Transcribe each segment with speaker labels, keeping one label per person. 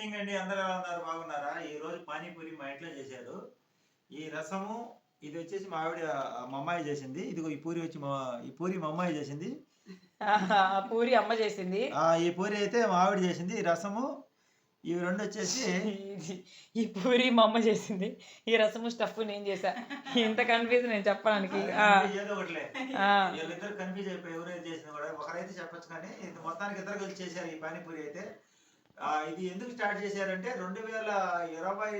Speaker 1: Evening అండి అందరూ ఎలా ఉన్నారు? బాగున్నారా? ఈ రోజు పానీపూరి మా ఇంట్లో చేశారు. ఈ రసము ఇది వచ్చేసి మా ఆవిడ మా అమ్మాయి చేసింది. ఇదిగో ఈ పూరి వచ్చి మా ఈ పూరి మా అమ్మాయి చేసింది.
Speaker 2: పూరి అమ్మ చేసింది.
Speaker 1: ఆ ఈ పూరి అయితే మా ఆవిడ చేసింది. ఈ రసము ఇవి రెండు వచ్చేసి
Speaker 2: ఇది- ఈ పూరి మా అమ్మ చేసింది. ఈ రసము స్టఫ్ నేను చేసా ఇంత కన్ఫ్యూజ్ నేను చెప్పడానికి. ఆ,
Speaker 1: ఏదో ఒకటిలే.
Speaker 2: ఆ,
Speaker 1: వీళ్ళిద్దరు కన్ఫ్యూజ్ అయిపోయి ఎవరైతే చేసింది కూడా. ఒకరైతే చెప్పొచ్చు కానీ ఇది మొత్తానికి ఇద్దరు కలిసి చేశారు ఈ పానీపూరి అయితే. ఇది ఎందుకు స్టార్ట్ చేశారంటే రెండు వేల ఇరవై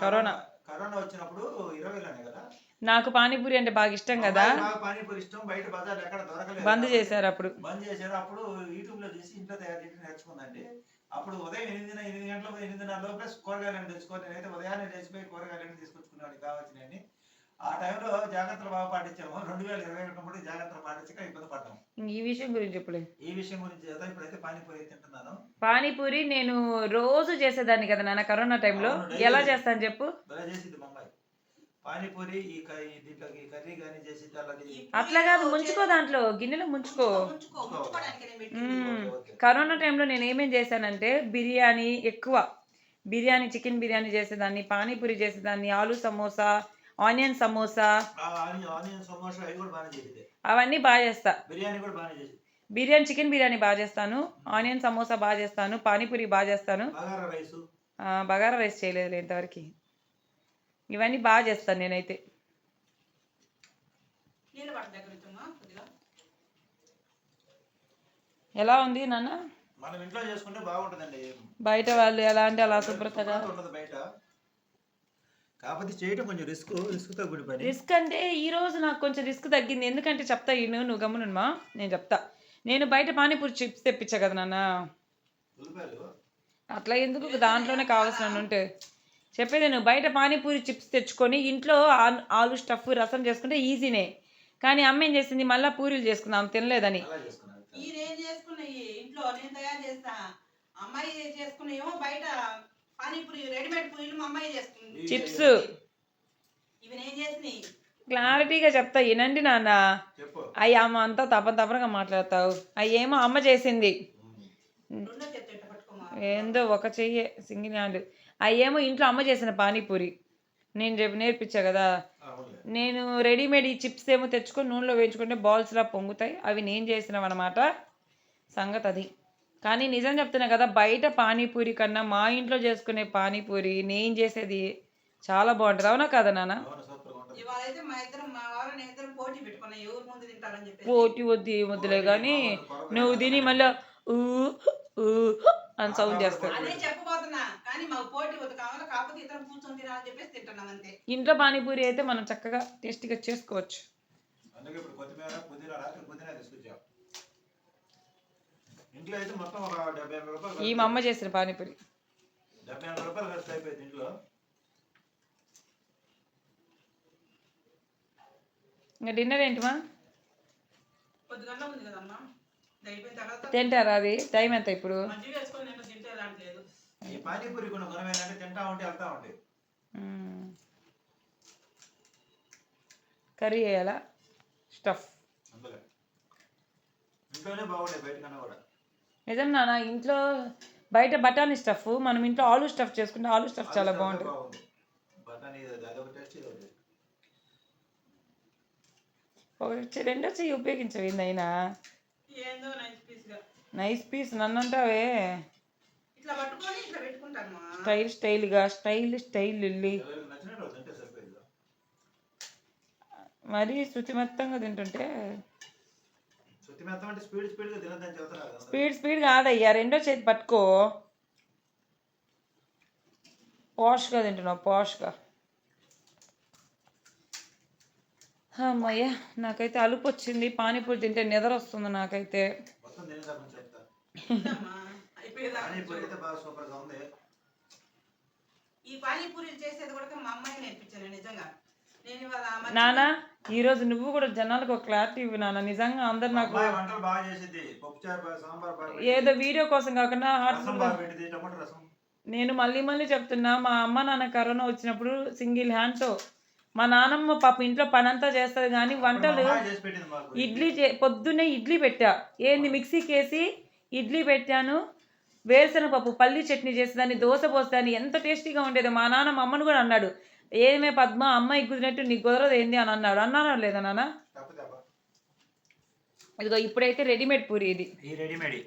Speaker 2: కరోనా.
Speaker 1: కరోనా వచ్చినప్పుడు ఇరవైలోనే కదా?
Speaker 2: నాకు పానీపూరి అంటే బాగా ఇష్టం కదా.
Speaker 1: పానీపూరి ఇష్టం బయట బజార్ ఎక్కడ దొరకలేదు
Speaker 2: బంద్ చేశారు అప్పుడు.
Speaker 1: బంద్ చేశారు. అప్పుడు యూట్యూబ్లో చూసి ఇంట్లో తయారు చేయడం నేర్చుకుందండి అప్పుడు ఉదయం ఎనిమిది ఎనిమిది గంటలకు ఎనిమిదిన్నర లోపల కూరగాయలను తెచ్చుకొని నేనైతే ఉదయాన్నే లేచిపోయి కూరగాయలను తీసుకొచ్చుకునేవాడిని కావాల్సినవి ఆ టైంలో జాగ్రత్తలు బాగా పాటించాము. రెండు వేల ఇరవై ఒకటి జాగ్రత్తలు పాటించక ఇబ్బంది పడ్డాము
Speaker 2: ఈ విషయం గురించి చెప్పలే.
Speaker 1: ఈ విషయం గురించి చేద్దాం ఇప్పుడైతే పానీపూరి తింటున్నాను.
Speaker 2: పానీపూరి నేను రోజు చేసేదాన్ని కదా నాన్న కరోనా టైంలో. ఎలా చేస్తాను చెప్పు?
Speaker 1: చేసింది అమ్మాయి పానీపూరి ఈ కర్రీ దీంట్లోకి కర్రీ కానీ చేసి
Speaker 2: అట్లా కాదు ముంచుకో దాంట్లో గిన్నెలో ముంచుకో. కరోనా టైంలో నేను ఏమేం చేశానంటే బిర్యానీ ఎక్కువ. బిర్యానీ చికెన్ బిర్యానీ చేసేదాన్ని పానీపూరి చేసేదాన్ని ఆలు సమోసా ఆనియన్ సమోసా. అవన్నీ బాగా చేస్తా.
Speaker 1: బిర్యానీ కూడా
Speaker 2: చికెన్ బిర్యానీ బాగా చేస్తాను. ఆనియన్ సమోసా బాగా చేస్తాను. పానీపూరి బాగా చేస్తాను.
Speaker 1: బగారా రైసు.
Speaker 2: ఆ, బగారా రైస్ చేయలేదు ఇంతవరకు. ఇవన్నీ బాగా చేస్తాను నేనైతే. ఎలా ఉంది నాన్న?
Speaker 1: మనం ఇంట్లో చేసుకుంటే బాగుంటుందండి.
Speaker 2: బయట వాళ్ళు ఎలా అంటే అలా శుభ్రతగా
Speaker 1: బయట. కాకపోతే చేయటం కొంచెం రిస్క్ రిస్క్తో కూడి పని
Speaker 2: రిస్క్ అంటే ఈ రోజు నాకు కొంచెం రిస్క్ తగ్గింది. ఎందుకంటే చెప్తా ఈ నువ్వు గమ్మునుమా నేను చెప్తా. నేను బయట పానీపూరి చిప్స్ తెప్పించా కదా నాన్న. అట్లా ఎందుకు? దాంట్లోనే కావాల్సిన ఉంటే. చెప్పేది నువ్వు బయట పానీపూరి చిప్స్ తెచ్చుకొని ఇంట్లో ఆ- ఆలు స్టఫ్ రసం చేసుకుంటే ఈజీనే. కానీ అమ్మ ఏం చేసింది? మళ్ళీ పూరీలు చేసుకుందాం. తినలేదని.
Speaker 3: అమ్మాయి చేసుకున్నాయేమో బయట పానీపూరి రెడీమేడ్ పూరీలు మా అమ్మాయి చేసుకుంది
Speaker 2: చిప్స్.
Speaker 3: ఇవి నేను చేసినాయి?
Speaker 2: క్లారిటీగా చెప్తా వినండి నాన్న.
Speaker 1: చెప్పు.
Speaker 2: అయ్యి అమ్మ అంతా తపన తపనగా మాట్లాడతావు. అయ్యి ఏమో అమ్మ చేసింది. ఏందో ఒక చెయ్యే సింగిల్ హ్యాండ్. అయ్యేమో ఇంట్లో అమ్మ చేసిన పానీపూరి. నేను చెప్పి నేర్పించా కదా. నేను రెడీమేడ్ ఈ చిప్స్ ఏమో తెచ్చుకొని నూనెలో వేయించుకుంటే బాల్స్లా పొంగుతాయి. అవి నేను చేసినవి అనమాట సంగతి అది కానీ నిజం చెప్తున్నా కదా బయట పానీపూరి కన్నా మా ఇంట్లో చేసుకునే పానీపూరి నేను చేసేది చాలా బాగుంటుంది. అవునా కదా నాన్న?
Speaker 1: అవును సూపర్గా ఉంటుంది.
Speaker 3: ఇవాళ అయితే మా ఇద్దరం మా వారు నేను ఇద్దరం పోటీ పెట్టుకున్నాం. ఎవరు ముందు తింటారని చెప్పేసి.
Speaker 2: పోటీ వద్దు ఏం వద్దులే కానీ నువ్వు తిని మళ్ళీ ఊ ఊ అని సౌండ్
Speaker 3: అంతే.
Speaker 2: ఇంట్లో పానీపూరి అయితే మనం చక్కగా టేస్టీగా చేసుకోవచ్చు.
Speaker 1: ఇంట్లో అయితే మొత్తం ఒక డెబ్బై ఎనభై రూపాయలు
Speaker 2: ఈ మా అమ్మ చేసిన పానీపూరి.
Speaker 1: డెబ్బై ఎనభై రూపాయలు ఖర్చు అయిపోయింది ఇంట్లో.
Speaker 2: ఇంకా డిన్నర్ ఏంటిమా తింటారా అది? టైం ఎంత ఇప్పుడు?
Speaker 1: ఈ పానీపూరి కొన్ని గుణం ఏంటంటే తింటా ఉంటే వెళ్తా ఉంటే.
Speaker 2: మ్మ్. కర్రీ వేయాలా స్టఫ్.
Speaker 1: ఇంట్లోనే బాగుంటాయి బయట కన్నా కూడా.
Speaker 2: నిజం నాన్న ఇంట్లో బయట బఠానీ స్టఫ్ మనం ఇంట్లో ఆలు స్టఫ్ చేసుకుంటే ఆలు స్టఫ్ చాలా బాగుంటుంది.
Speaker 1: ఒకటి
Speaker 2: రెండో చెయ్యి ఉపయోగించవు అయినా
Speaker 3: ఏందో నైస్
Speaker 2: పీస్ నన్ను అంటావే
Speaker 3: ఇట్లా పట్టుకొని ఇట్లా పెట్టుకుంటాను
Speaker 2: స్టైల్ స్టైల్గా స్టైల్ స్టైల్ మరీ శుచిమెత్తంగా తింటుంటే
Speaker 1: స్పీడ్
Speaker 2: స్పీడ్ స్పీడ్ కాదయ్యా రెండో చేతి పట్టుకో. పాష్గా తింటున్నావు పాష్గా అమ్మయ్య నాకైతే అలుపు వచ్చింది పానీపూరి తింటే నిద్ర వస్తుంది నాకైతే.
Speaker 1: పానీపూరి
Speaker 3: ఈ పానీపూరీలు చేసేది కూడా మా అమ్మాయి నేర్పించాను నిజంగా. నేను
Speaker 2: నాన్న ఈరోజు నువ్వు కూడా జనాలకు ఒక క్లారిటీ ఇవ్వు నాన్న నిజంగా అందరు నాకు
Speaker 1: అమ్మాయి వంటలు బాగా చేసింది పప్పుచారు బాగా సాంబార్ బాగా
Speaker 2: ఏదో వీడియో కోసం కాకుండా నేను మళ్ళీ మళ్ళీ చెప్తున్నా మా అమ్మ నాన్న కరోనా వచ్చినప్పుడు సింగిల్ హ్యాండ్తో మా నాన్నమ్మ పాప ఇంట్లో పనంతా చేస్తుంది కానీ వంటలు ఇడ్లీ చే పొద్దున్నే ఇడ్లీ పెట్టా. ఏంది మిక్సీకి వేసి ఇడ్లీ పెట్టాను. వేరుశనగ పప్పు పల్లి చట్నీ చేసేదాన్ని దోశ పోసేదాన్ని ఎంత టేస్టీగా ఉండేది మా నాన్న మా అమ్మను కూడా అన్నాడు. ఏమే పద్మ? అమ్మాయి కుదిరినట్టు నీకు కుదరదు ఏంది అని అన్నాడు. అన్నానా లేదా నాన్న? ఇదిగో ఇప్పుడైతే రెడీమేడ్ పూరి ఇది.
Speaker 1: ఈ రెడీమేడ్.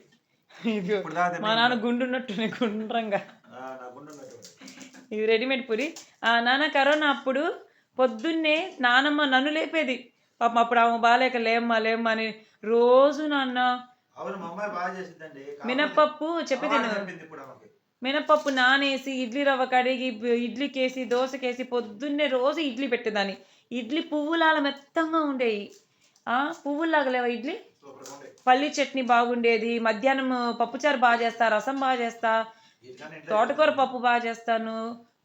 Speaker 2: మా నాన్న గుండున్నట్టునే గుండ్రంగా.
Speaker 1: నా గుండె ఉన్నట్టు.
Speaker 2: ఇది రెడీమేడ్ పూరి. ఆ నాన్న కరోనా అప్పుడు పొద్దున్నే నానమ్మ నన్ను లేపేది. పాపం అప్పుడు ఆమె బాగాలేక లేమ్మా లేమ్మా అని రోజు నాన్న మినప్పప్పు చెప్పేది మినపప్పు నానేసి ఇడ్లీ రవ్వ కడిగి ఇడ్లీకేసి దోశకేసి పొద్దున్నే రోజు ఇడ్లీ పెట్టేదాన్ని. ఇడ్లీ పువ్వులాల మెత్తంగా ఉండేవి ఆ పువ్వులాగా లేవా ఇడ్లీ? పల్లి చట్నీ బాగుండేది. మధ్యాహ్నం పప్పుచారు బాగా చేస్తా రసం బాగా చేస్తా తోటకూర పప్పు బాగా చేస్తాను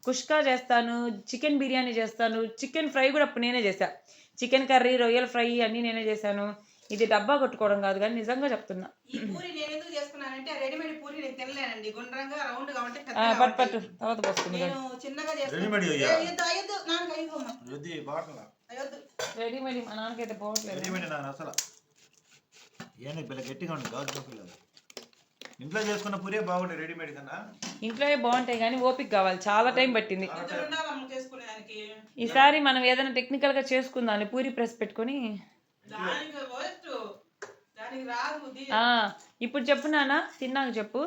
Speaker 2: కుష్కా చేస్తాను చికెన్ బిర్యానీ చేస్తాను చికెన్ ఫ్రై కూడా అప్పుడు నేనే చేశాను చికెన్ కర్రీ రొయ్యల ఫ్రై అన్నీ నేనే చేశాను. ఇది డబ్బా కొట్టుకోవడం కాదు కానీ నిజంగా చెప్తున్నా.
Speaker 3: ఈ పూరి నేను ఎందుకు చేసుకున్నానంటే రెడీమేడ్ పూరి నేను తినలేనండి. గుండ్రంగా రౌండ్గా ఉంటే
Speaker 2: ఆ,
Speaker 3: పెద్దగా
Speaker 2: పట్టు పట్టు. తర్వాత పోస్తుంది
Speaker 3: నేను చిన్నగా
Speaker 1: రెడీమేడ్
Speaker 3: చేసుకున్నాను
Speaker 1: ఇయ్యా?
Speaker 3: అయ్యొద్దు అయ్యొద్దు నాకు అయ్యొద్దు
Speaker 1: రుద్ది బాటలా
Speaker 3: అయ్యొద్దు.
Speaker 2: రెడీమేడ్ మా నాన్నకైతే పోవట్లేదు.
Speaker 1: రెడీమేడ్ నాన్న అసలు. ఏంటి పిల్ల గట్టిగా ఉండి గాజు పిల్లలు. ఇంట్లో చేసుకున్న పూరే బాగుండే రెడీమేడ్ కన్నా.
Speaker 2: ఇంట్లోనే బాగుంటాయి కానీ ఓపిక కావాలి. చాలా టైం పట్టింది.
Speaker 3: ఇద్దరు ఉండాలమ్మ చేసుకునేదానికి.
Speaker 2: ఈసారి మనం ఏదైనా టెక్నికల్గా చేసుకుందాం పూరి ప్రెస్ పెట్టుకొని
Speaker 3: దానికి వేస్ట్ దానికి రాదు ది-
Speaker 2: ఆ, ఇప్పుడు చెప్పు నాన్న తిన్నాక చెప్పు.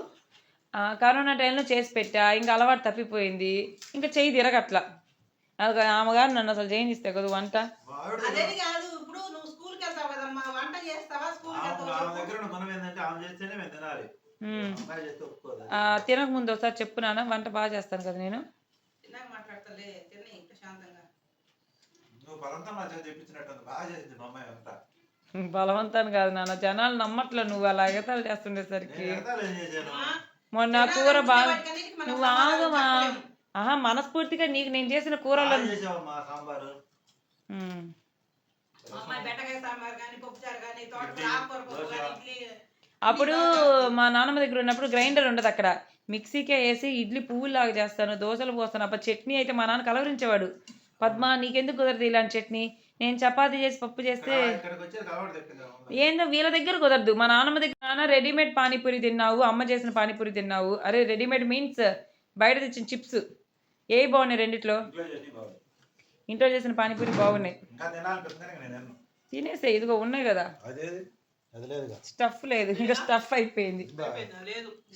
Speaker 2: ఆ, కరోనా టైంలో చేసి పెట్టా ఇంకా అలవాటు తప్పిపోయింది. ఇంకా చెయ్యి తిరగట్లా. అది ఆమెగారు నన్ను అసలు చేయనిస్తే కదా వంట. తినక ముందు ఒకసారి చెప్పు నాన్న వంట బాగా చేస్తాను కదా నేను
Speaker 3: చిన్నగా మాట్లాడతలే తిని ప్రశాంతంగా
Speaker 1: నువ్వు బలంతా నా చేత తెప్పించినట్టు బాగా చేసింది మా అమ్మాయి అంతా.
Speaker 2: బలవంతాన్ని కాదు నాన్న. జనాలు నమ్మట్లే. నువ్వు అలా ఎగతాలు చేస్తుండేసరికి
Speaker 1: నేను ఎగతాళి ఏం చేశాను?
Speaker 2: మొన్న కూర బాగా నువ్వు ఆగమా ఆహా మనస్ఫూర్తిగా నీకు నేను చేసిన కూరలో
Speaker 1: బాగా చేసావమ్మా సాంబారు.
Speaker 2: ఉమ్.
Speaker 3: మా అమ్మాయి బెండకాయ సాంబార్ కానీ పప్పుచారు కానీ తోటకూర
Speaker 1: ఇడ్లీ,
Speaker 3: ఆకుకూర పప్పు
Speaker 1: దోశ.
Speaker 3: కానీ ఇడ్లీ
Speaker 2: అప్పుడు మా నాన్నమ్మ దగ్గర ఉన్నప్పుడు గ్రైండర్ ఉండదు అక్కడ. మిక్సీకే వేసి ఇడ్లీ పువ్వులాగా చేస్తాను దోశలు పోస్తాను. అప్పుడు చట్నీ అయితే మా నాన్న కలవరించేవాడు. పద్మ నీకెందుకు కుదరదు ఇలాంటి చట్నీ? నేను చపాతీ చేసి పప్పు చేస్తే. ఏందో వీళ్ళ దగ్గర కుదరదు. మా నాన్నమ్మ దగ్గర నాన్న రెడీమేడ్ పానీపూరి తిన్నావు అమ్మ చేసిన పానీపూరి తిన్నావు. అరే రెడీమేడ్ మీన్స్ బయట తెచ్చిన చిప్స్. ఏ బాగున్నాయి రెండిట్లో?
Speaker 1: ఇంట్లో
Speaker 2: చేసిన పానీపూరి బాగున్నాయి. తినేసే ఇదిగో ఉన్నాయి కదా. స్టఫ్ లేదు ఇంకా స్టఫ్ అయిపోయింది.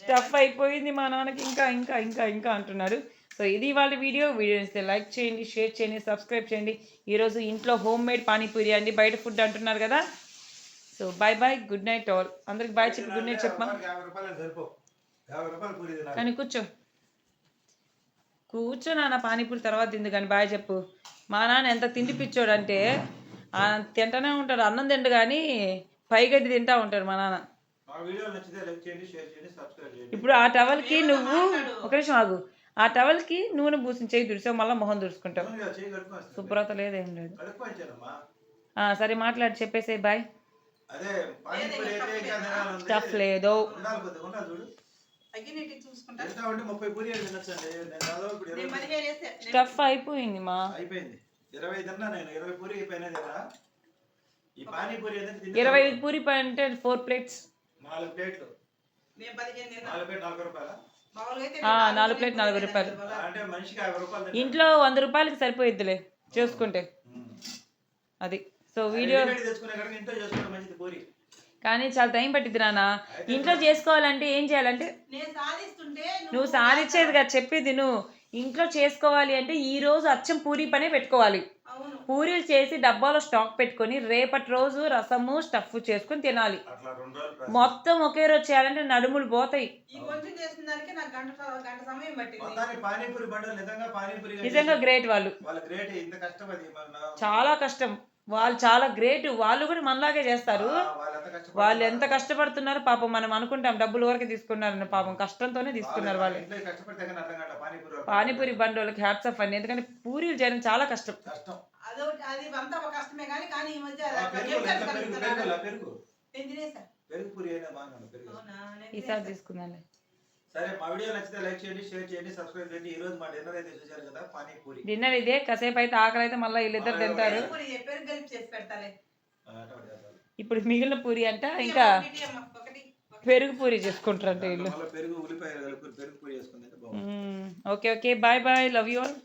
Speaker 2: స్టఫ్ అయిపోయింది మా నాన్నకి ఇంకా ఇంకా ఇంకా ఇంకా అంటున్నాడు సో ఇది వాళ్ళ వీడియో. వీడియో ఇస్తే లైక్ చేయండి షేర్ చేయండి సబ్స్క్రైబ్ చేయండి. ఈరోజు ఇంట్లో హోమ్ మేడ్ పానీపూరి అండి. బయట ఫుడ్ అంటున్నారు కదా. So bye bye good night all. అందరికి బాయ్ చెప్పి గుడ్ నైట్ చెప్పమా
Speaker 1: తినాలి
Speaker 2: కానీ కూర్చో. కూర్చో నాన్న పానీపూరి తర్వాత తిందు కానీ బాయ్ చెప్పు. మా నాన్న ఎంత తిండి పిచ్చోడు అంటే ఆ తింటానే ఉంటాడు అన్నం తిండు కానీ పైగడ్డి తింటా ఉంటాడు మా నాన్న.
Speaker 1: నచ్చితే
Speaker 2: ఇప్పుడు ఆ టవల్కి నువ్వు ఒక నిమిషం ఆగు. ఆ టవల్కి నూనె పూసిన చేయి దుడిసావు మళ్ళీ మొహం దుడుచుకుంటావు. శుభ్రత లేదేం లేదు. సరే మాట్లాడి చెప్పేసే బాయ్. స్టఫ్ లేదు. స్టఫ్ అయిపోయింది. మా
Speaker 1: అయిపోయింది ఇరవై పూరి
Speaker 2: అంటే ఫోర్ ప్లేట్స్.
Speaker 1: నాలుగు ప్లేట్లు. నాలుగు ప్లేట్ నలభై రూపాయల?
Speaker 2: నాలుగు ప్లేట్ నలభై రూపాయలు.
Speaker 1: అంటే మనిషికి యాభై రూపాయలు తింటా.
Speaker 2: ఇంట్లో వంద రూపాయలకి సరిపోయిద్దిలే చేసుకుంటే. అది సో వీడియో కానీ చాలా టైం పట్టిద్ది నాన్న ఇంట్లో చేసుకోవాలంటే ఏం చేయాలంటే
Speaker 3: నేను సాధిస్తుంటే
Speaker 2: నువ్వు సాధించేది కదా చెప్పేది నువ్వు ఇంట్లో చేసుకోవాలి అంటే ఈ రోజు అచ్చం పూరి పనే పెట్టుకోవాలి.
Speaker 3: అవును.
Speaker 2: పూరీలు చేసి డబ్బాలో స్టాక్ పెట్టుకొని రేపటి రోజు రసము స్టఫ్ చేసుకొని తినాలి.
Speaker 1: అట్లా రెండు రోజులు ప్రాసెస్.
Speaker 2: మొత్తం ఒకే రోజు చేయాలంటే నడుములు పోతాయి.
Speaker 3: ఈ కొంచెం చేసిన దానికి నాకు గంట స- గంట సమయం పట్టింది.
Speaker 1: మొత్తానికి పానీపూరి బండలు నిజంగా
Speaker 2: గ్రేట్ వాళ్ళు.
Speaker 1: వాళ్ళ గ్రేట్ ఇంత కష్టపడి మన
Speaker 2: చాలా కష్టం. వాళ్ళు చాలా గ్రేట్. వాళ్ళు కూడా మనలాగే చేస్తారు. వాళ్ళు ఎంత కష్టపడుతున్నారు. పాపం మనం అనుకుంటాం డబ్బులు వరకు తీసుకున్నారని పాపం కష్టంతోనే తీసుకున్నారు వాళ్ళు.
Speaker 1: పానీపూరి వాళ్ళకి.
Speaker 2: పానీపూరి బండి వాళ్ళకి హ్యాట్స్ ఆఫ్ అండి. ఎందుకంటే పూరీలు చేయడం చాలా కష్టం. ఈసారి. తీసుకుందాంలే.
Speaker 1: సరే మా వీడియో నచ్చితే లైక్ చేయండి షేర్ చేయండి సబ్స్క్రైబ్ చేయండి. ఈ రోజు మా డిన్నర్ అయితే చూశారు కదా పానీపూరి.
Speaker 2: డిన్నర్ ఇదే కాసేపు అయితే ఆకలి అయితే మళ్ళీ వీళ్ళిద్దరు తింటారు. ఇప్పుడు మిగిలిన పూరి అంట ఇంకా పెరుగు పూరి చేసుకుంటారంట వీళ్ళు.
Speaker 1: పెరుగు పెరుగు
Speaker 2: okay okay bye bye love you all.